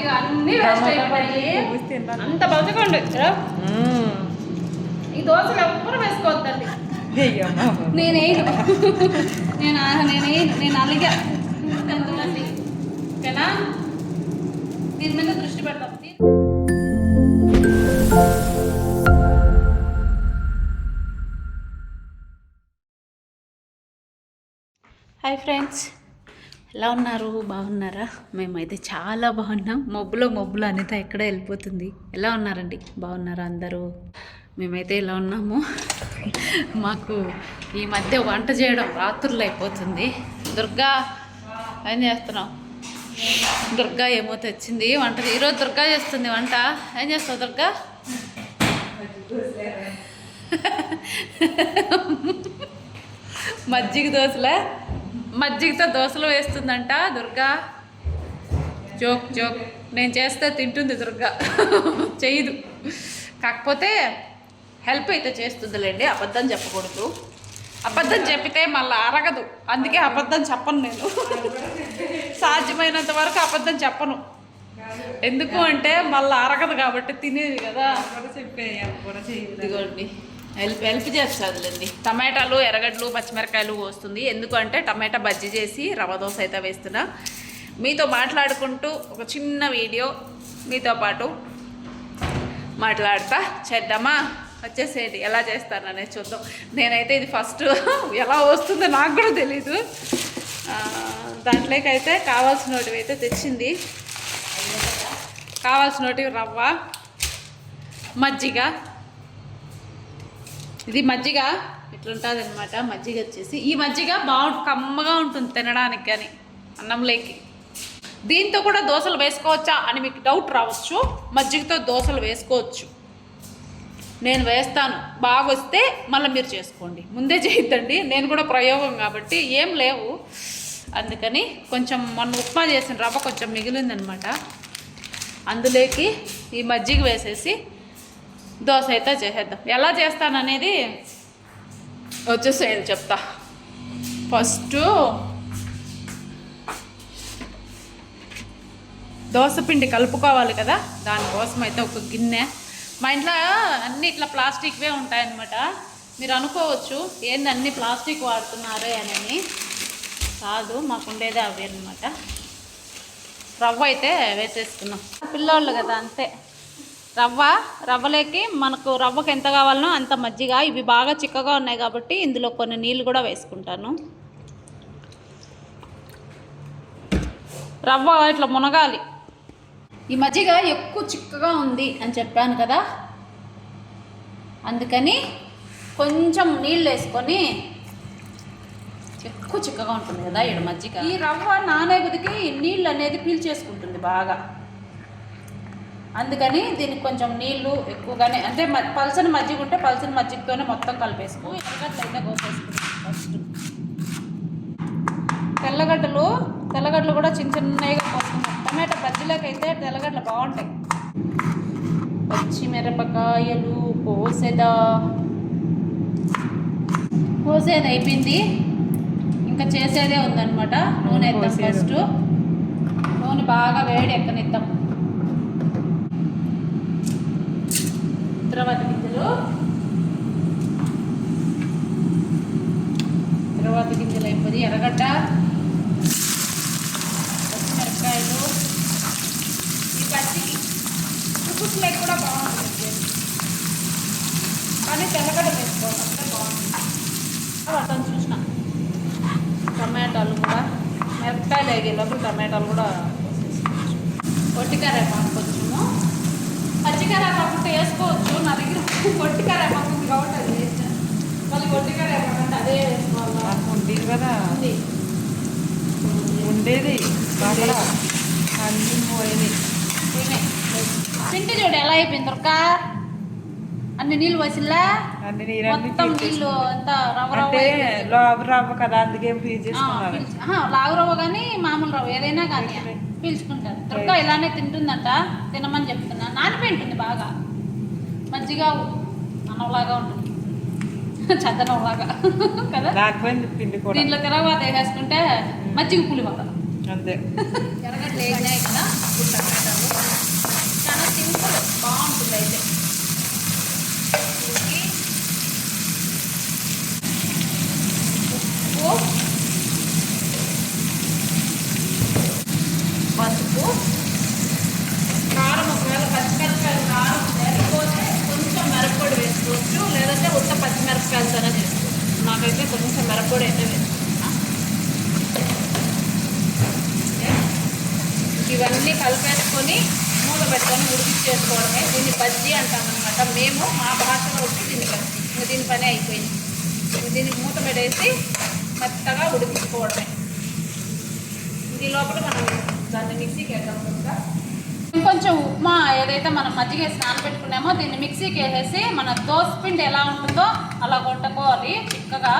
మజ్జిగ అన్ని వేస్ట్ అయిపోయాయి అంత బతకండి ఈ దోశలు ఎవ్వరు వేసుకోవద్దండి. నేనేను నేను ఆ- నేనేను నేను అలిగా. ఓకేనా? దీని మీద దృష్టి పెడతాం హాయ్ ఫ్రెండ్స్. ఎలా ఉన్నారు? బాగున్నారా? మేమైతే చాలా బాగున్నాం. మబ్బులో మబ్బులో అనేది ఎక్కడ వెళ్ళిపోతుంది. ఎలా ఉన్నారండి? బాగున్నారా అందరూ? మేమైతే ఇలా ఉన్నాము? మాకు ఈ మధ్య వంట చేయడం రాత్రులు అయిపోతుంది. దుర్గా ఏం చేస్తున్నావు? దుర్గా ఏమో తెచ్చింది వంట. ఈరోజు దుర్గా చేస్తుంది వంట. ఏం చేస్తావు దుర్గా? మజ్జిగ దోశలే? మజ్జిగతో దోశలు వేస్తుందంట దుర్గా. Joke joke. నేను చేస్తే తింటుంది దుర్గా. చేయదు. కాకపోతే హెల్ప్ అయితే చేస్తుందిలేండి అబద్ధం చెప్పకూడదు. అబద్ధం చెప్పితే మళ్ళీ అరగదు. అందుకే అబద్ధం చెప్పను నేను. సాధ్యమైనంత వరకు అబద్ధం చెప్పను. ఎందుకు అంటే మళ్ళీ అరగదు కాబట్టి తినేది కదా. ఇదిగోండి. హెల్ప్ హెల్ప్ చేస్తుందిలేండి. టమాటాలు ఎర్రగడ్డలు పచ్చిమిరకాయలు వస్తుంది ఎందుకంటే టమాటా బజ్జీ చేసి రవ్వ దోశ అయితే వేస్తున్నా. మీతో మాట్లాడుకుంటూ ఒక చిన్న వీడియో మీతో పాటు మాట్లాడతా. చేద్దామా? వచ్చేసేయండి. ఎలా చేస్తాను అనేది చూద్దాం. నేనైతే ఇది ఫస్ట్ ఎలా వస్తుందో నాకు కూడా తెలీదు. దాంట్లోకైతే కావాల్సినవి అయితే తెచ్చింది. కావాల్సినవి రవ్వ మజ్జిగ ఇది మజ్జిగ. ఇట్లుంటుంది అనమాట మజ్జిగ వచ్చేసి. ఈ మజ్జిగ బాగు కమ్మగా ఉంటుంది తినడానికి కానీ అన్నంలోకి దీంతో కూడా దోశలు వేసుకోవచ్చా అని మీకు డౌట్ రావచ్చు. మజ్జిగతో దోశలు వేసుకోవచ్చు. నేను వేస్తాను. బాగా వస్తే మళ్ళీ మీరు చేసుకోండి. ముందే చేయొద్దండి. నేను కూడా ప్రయోగం కాబట్టి ఏం లేవు. అందుకని కొంచెం మొన్న ఉప్మా చేసిన రవ్వ కొంచెం మిగిలిందనమాట అందులోకి ఈ మజ్జిగ వేసేసి దోశ అయితే చేసేద్దాం. ఎలా చేస్తాననేది వచ్చేసేది చెప్తా. ఫస్ట్ దోశ పిండి కలుపుకోవాలి కదా దానికోసం అయితే ఒక గిన్నె. మా ఇంట్లో అన్ని ఇట్లా ప్లాస్టిక్వే ఉంటాయన్నమాట. మీరు అనుకోవచ్చు ఏంది అన్ని ప్లాస్టిక్ వాడుతున్నారే అని కాదు మాకుండేదే అవి అనమాట రవ్వ అయితే వేసేసుకున్నాం. పిల్లోళ్ళు కదా అంతే. రవ్వ రవ్వలోకి మనకు రవ్వకు ఎంత కావాలనో అంత మజ్జిగ. ఇవి బాగా చిక్కగా ఉన్నాయి కాబట్టి ఇందులో కొన్ని నీళ్ళు కూడా వేసుకుంటాను. రవ్వ ఇట్లా మునగాలి. ఈ మజ్జిగ ఎక్కువ చిక్కగా ఉంది అని చెప్పాను కదా. అందుకని కొంచెం నీళ్ళు వేసుకొని ఎక్కువ చిక్కగా ఉంటుంది కదా ఇక్కడ మజ్జిగ. ఈ రవ్వ నానే నీళ్ళు అనేది పీల్చేసుకుంటుంది బాగా. అందుకని దీనికి కొంచెం నీళ్ళు ఎక్కువగానే అంటే పల్చని మజ్జిగ ఉంటే పల్చని మజ్జిగతోనే మొత్తం కలిపేసుకో. ఎర్రగడ్డలు అయితే కోసేసుకుంటాం ఫస్ట్. తెల్లగడ్డలు తెల్లగడ్డలు కూడా చిన్న చిన్నగా కోసుకుంటాం టమాటా బజ్జీలోకి అయితే తెల్లగడ్డలు బాగుంటాయి. పచ్చిమిరపకాయలు కోసేదా? కోసేది అయిపోయింది. ఇంకా చేసేదే ఉందన్నమాట. నూనె కోసేది ఫస్ట్. నూనె బాగా వేడి ఎక్కనిద్దాం. తర్వాత గింజలు. తర్వాత గింజలు అయిపోయి ఎర్రగడ్డ పచ్చిమిరపకాయలు ఈ పచ్చి ఉప్పుట్లేక కూడా బాగుంటుంది. కానీ తెల్లగడ్డ వేసుకోవాలి బాగుంటుంది. అర్థం చూసిన. టమాటాలు కూడా మిరపకాయలు వేగేలోపు టమాటాలు కూడా కొట్టికారే పొట్టికరేపాకు కొంచెము పచ్చికరేపాకు ఉంటే వేసుకోవచ్చు. నా దగ్గర పొట్టికరేపాకు ఉంది కాబట్టి అది వేసాను. మళ్ళీ అంటే అదే వేసుకోవాలి. కదా. ఉండేది. అన్ని పోయినాయి? పిండి చూడు ఎలా అయిపోయింది దొరక అన్ని నీళ్ళు వసిల్లా అన్ని నీరన్నీ మొత్తం నీళ్ళు అంతా రవ్వ అంటే అయిపోయింది. రవ్వ కదా అందుకే పీల్చు- ఆహా, లావు రవ్వ కానీ మామూలు రవ్వ ఏదైనా కానీ పీల్చుకుంటారు దుర్గా ఇలానే తింటుందంట తినమని చెప్తున్నా. నానిపోయి ఉంటుంది బాగా. మంచిగా అన్నంలాగా ఉంటుంది. చద్దనంలాగా కదా? నాకుపోయింది పిండి కూడా. దీంట్లో తిరగబాత వేసేసుకుంటే మజ్జిగ పులిమొక్క అంతే. ఎర్రగడ్డలు వేగినాయి కదా ఇప్పుడు టమాటాలు మిరపకాయలతోనే చేస్తాను నాకైతే కొంచెం మిరప్పొడి అయితే వేసుకుంటున్నా ఇవన్నీ కలిపేసుకొని మూత పెట్టుకొని ఉడికించేసుకోవడమే దీన్ని బజ్జీ అంటామన్నమాట అనమాట మేము మా భాషలో వచ్చి దీన్ని బజ్జీ ఇంకా దీని పని అయిపోయింది దీనికి మూత పెట్టేసి మెత్తగా ఉడికించుకోవడమే ఈ లోపల మనం దాన్ని మిక్సీకి వేద్దాం ఏదైతే మనం మజ్జిగ నానబెట్టుకున్నామో దీన్ని మిక్సీకి వేసేసి మన దోస పిండి ఎలా ఉంటుందో అలా కొట్టుకోవాలి. చిక్కగా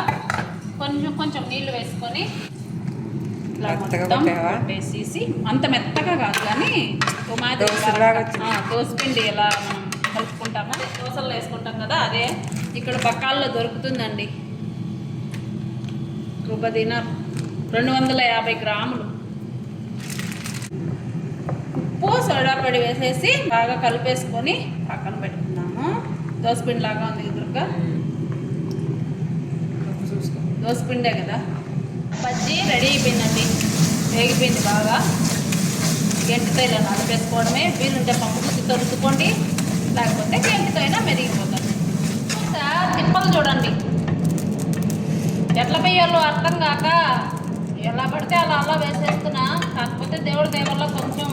కొంచెం కొంచెం నీళ్ళు వేసుకొని? కొట్టేసేసి అంత మెత్తగా కాదు కానీ పిండి ఎలా మనం కలుపుకుంటామో దోశలు వేసుకుంటాం కదా అదే ఇక్కడ బకాల్లో దొరుకుతుందండి. రూపదీన రెండు వందల యాభై గ్రాములు ఉప్పు సోడా పొడి వేసేసి బాగా కలిపేసుకొని పక్కన పెట్టుకున్నాము. దోసపిండి లాగా ఉంది ఎదురుగా దోసపిండే కదా? బజ్జీ రెడీ అయిపోయిందండి. వేగిపోయింది బాగా. గెంటితో ఇలా నలిపేసుకోవడమే. వీలుంటే పప్పు రుద్దుకోండి. లేకపోతే గెంటితో అయినా మెరిగిపోతుంది తిప్పలు చూడండి. ఎట్ల పెయ్యాలో అర్థం కాక ఎలా పడితే అలా అలా వేసేస్తున్నా. కాకపోతే దేవుడి దేవల్లో కొంచెం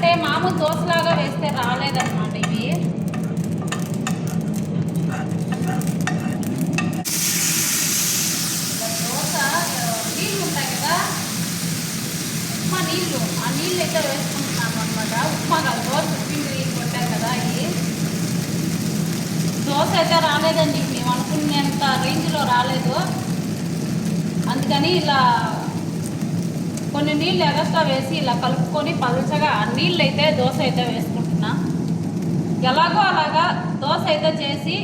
అంటే మామూలు దోశలాగా వేస్తే రాలేదన్నమాట ఇవి. దోశ నీళ్ళు ఉంటాయి కదా. ఉప్మా నీళ్ళు. ఆ నీళ్ళు అయితే వేసుకుంటున్నాము అనమాట ఉప్మా కాదు దోశ పిండి నీళ్ళు కొట్టాం కదా అవి. దోశ అయితే రాలేదండి. మేము అనుకునేంత రేంజ్లో రాలేదు. అందుకని ఇలా కొన్ని నీళ్ళు ఎగస్ట్రా వేసి ఇలా కలుపుకొని పలుచగా ఆ నీళ్ళు అయితే దోశ అయితే వేసుకుంటున్నా. ఎలాగో అలాగా దోశ అయితే చేసి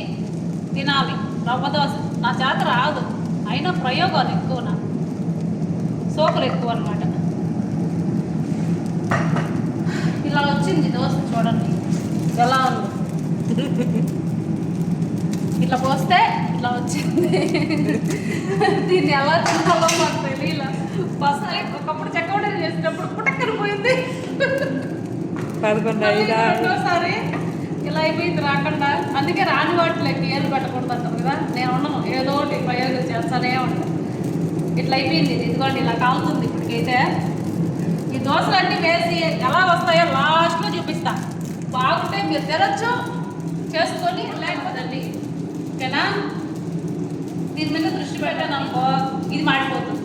తినాలి. రవ్వ దోశ నా చేత రాదు. అయినా ప్రయోగాలు ఎక్కువ నా సోకులు ఎక్కువ అనమాట ఇలా వచ్చింది దోశ చూడండి. ఎలా ఉంది? ఇట్లా పోస్తే ఇట్లా వచ్చింది. దీన్ని ఎలా తినాలో మాకు ఫస్ట్ ఒకప్పుడు చెక్కవడలు చేసినప్పుడు పుట్టక్కన పోయింది. పదకొండు రెండోసారి ఇలా అయిపోయింది రాకుండా. అందుకే రాని వాటిలోకి ఏళ్ళు పెట్టకూడదు కదా. నేను ఉండను. ఏదో ఒకటి ప్రయోగం చేస్తానే ఉంటాను ఇట్లా అయిపోయింది ఇది. ఇదిగోండి ఇలా కాలుతుంది ఇప్పటికైతే. ఈ దోశలన్నీ వేసి ఎలా వస్తాయో లాస్ట్లో చూపిస్తా. బాగుంటే మీరు తినచ్చు చేసుకొని లేకపోదండి ఓకేనా? దీని మీద దృష్టి పెట్టాను అనుకో ఇది మాడిపోతుంది.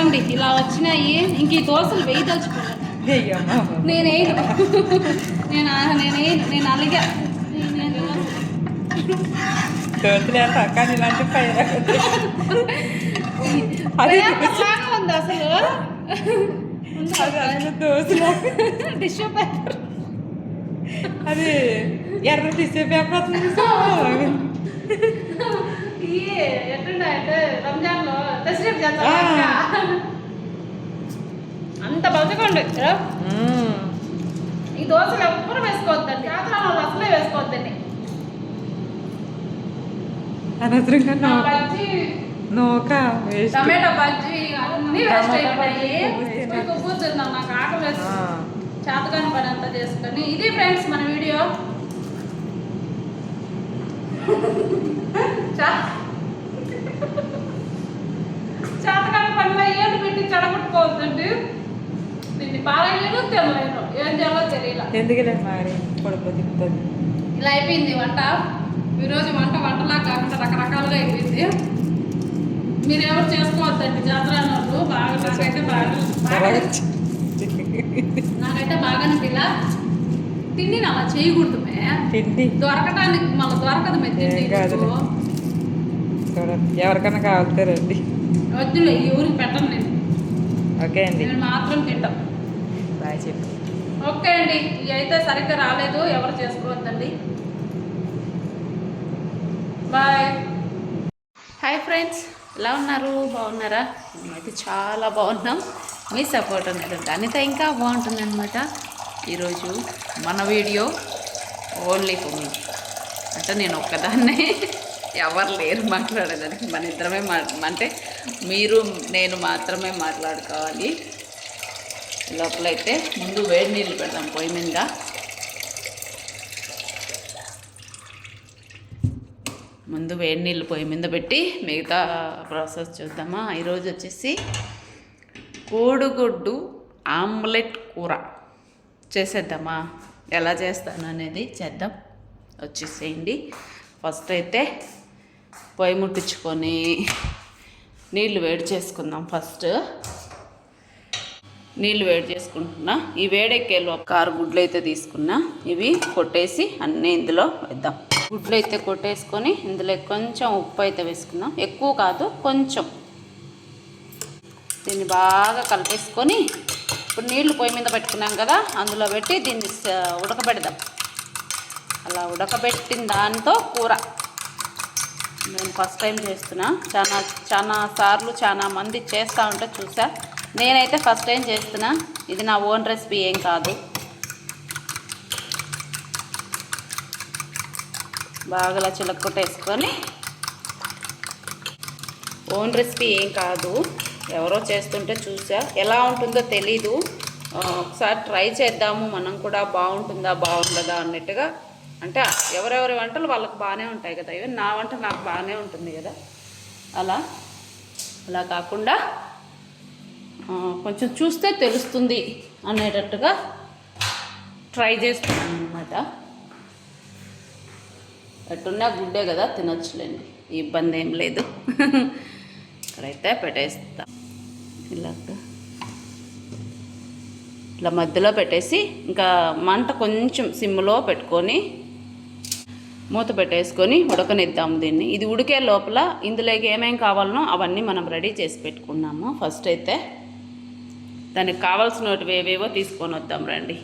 చూడండి ఇలా వచ్చినాయి. ఇంక ఈ దోశలు వేయదలుచుకున్నాను అయ్యమ్మా నేనేను నేను నేనేను నేను అలిగా. నేను దోశలే కానీ ఇలాంటి పైన. అది పేపర్లాగా ఉంది అసలు. అది అసలు దోశలే టిష్యూ పేపర్ అది ఎర్ర తీసే పేపర్ ఎట్లుంటాయంటే రంజాన్లో తస్లీఫ్ చేస్తారు. అంత బతకండి. ఈ దోశలు ఎప్పుడు వేసుకోవద్దండి. రాత్రి వాళ్ళు అసలే వేసుకోవద్దండి. అనవసరంగా నా నోక టమాటా బజ్జీ అన్ని వేస్ట్ టమాటా అయిపోయాయి బజ్జీ కొబ్బరి పోయి కూర్చుందాం నాకు ఆకలి ఆ. చేతకాని పని అంతా చేసుకొని. ఇది ఫ్రెండ్స్ మన వీడియో. దీన్ని పారేయలేను తినలేను ఏం చేయాలో తెలియలా. ఎందుకులే మరి? పొడుపు తిప్పుతుంది. ఇలా అయిపోయింది వంట. ఈరోజు వంట వంటలా కాకుండా రకరకాలుగా అయిపోయింది. మీరు ఎవరు చేసుకోవద్దండి? జాతర వాళ్ళు బాగా నాకైతే బాగా నాకైతే బాగా పిల్ల తిండిని అలా చేయకూడదు. తిండి. దొరకటానికి మళ్ళీ దొరకదు ఎవరికైనా కావాలంటారండి వద్దులే ఈ ఊరికి పెట్టను నేను. ఓకే అండి. నేను మాత్రం తింటాం. బాయ్ చెప్పు. ఓకే అండి. ఇవి అయితే సరిగ్గా రాలేదు. ఎవరు చేసుకోవద్దండి. బాయ్. Hi friends. ఎలా ఉన్నారు? బాగున్నారా? మేమైతే చాలా బాగున్నాం. మీ సపోర్ట్ అనేది అనిత ఇంకా బాగుంటుంది అనమాట ఈరోజు మన వీడియో ఓన్లీ మీ. అంటే నేను ఒక్కదాన్నే ఎవరు లేరు మాట్లాడేదానికి. మన ఇద్దరమే మా అంటే మీరు నేను మాత్రమే మాట్లాడుకోవాలి. లోపలైతే ముందు వేడి నీళ్ళు పెడదాం పొయ్యి మీద. ముందు వేడి నీళ్ళు పొయ్యి మీద పెట్టి మిగతా ప్రాసెస్ చూద్దామా. ఈరోజు వచ్చేసి కోడిగుడ్డు ఆమ్లెట్ కూర. చేసేద్దామా? ఎలా చేస్తాను అనేది చేద్దాం. వచ్చేసేయండి. ఫస్ట్ అయితే పొయ్యి ముట్టించుకొని నీళ్ళు వేడి చేసుకుందాం ఫస్ట్. నీళ్ళు వేడి చేసుకుంటున్నా. ఈ వేడెక్కేలో ఒక గుడ్లు అయితే తీసుకున్నా. ఇవి కొట్టేసి అన్నీ ఇందులో వేద్దాం. గుడ్లు అయితే కొట్టేసుకొని ఇందులో కొంచెం ఉప్పు అయితే వేసుకుందాం. ఎక్కువ కాదు కొంచెం. దీన్ని బాగా కలిపేసుకొని ఇప్పుడు నీళ్ళు పొయ్యి మీద పెట్టుకున్నాం కదా అందులో పెట్టి దీన్ని ఉడకబెడదాం. అలా ఉడకబెట్టిన దాంతో కూర. నేను ఫస్ట్ టైం చేస్తున్నా. చాలా చాలా సార్లు చాలా మంది చేస్తూ ఉంటే చూసా. నేనైతే ఫస్ట్ టైం చేస్తున్నా ఇది నా ఓన్ రెసిపీ ఏం కాదు. బాగా ఇలా చిలక్కొట్టేసుకొని ఓన్ రెసిపీ ఏం కాదు. ఎవరో చేస్తుంటే చూసా ఎలా ఉంటుందో తెలీదు. ఒకసారి ట్రై చేద్దాము మనం కూడా బాగుంటుందా బాగుండదా అన్నట్టుగా. అంటే ఎవరెవరి వంటలు వాళ్ళకి బాగానే ఉంటాయి కదా ఈవెన్ నా వంట నాకు బాగానే ఉంటుంది కదా. అలా అలా కాకుండా కొంచెం చూస్తే తెలుస్తుంది అనేటట్టుగా ట్రై చేస్తున్నాను అనమాట ఎట్టున్నా గుడ్డే కదా తినొచ్చులేండి. ఇబ్బంది ఏం లేదు. ఇక్కడైతే పెట్టేస్తా. ఇలాగా ఇట్లా మధ్యలో పెట్టేసి ఇంకా మంట కొంచెం సిమ్లో పెట్టుకొని మూత పెట్టేసుకొని ఉడకనిద్దాము దీన్ని. ఇది ఉడికే లోపల ఇందులోకి ఏమేమి కావాలనో అవన్నీ మనం రెడీ చేసి పెట్టుకున్నాము. ఫస్ట్ అయితే దానికి కావాల్సినవి ఏవేవో తీసుకొని వద్దాం రండి.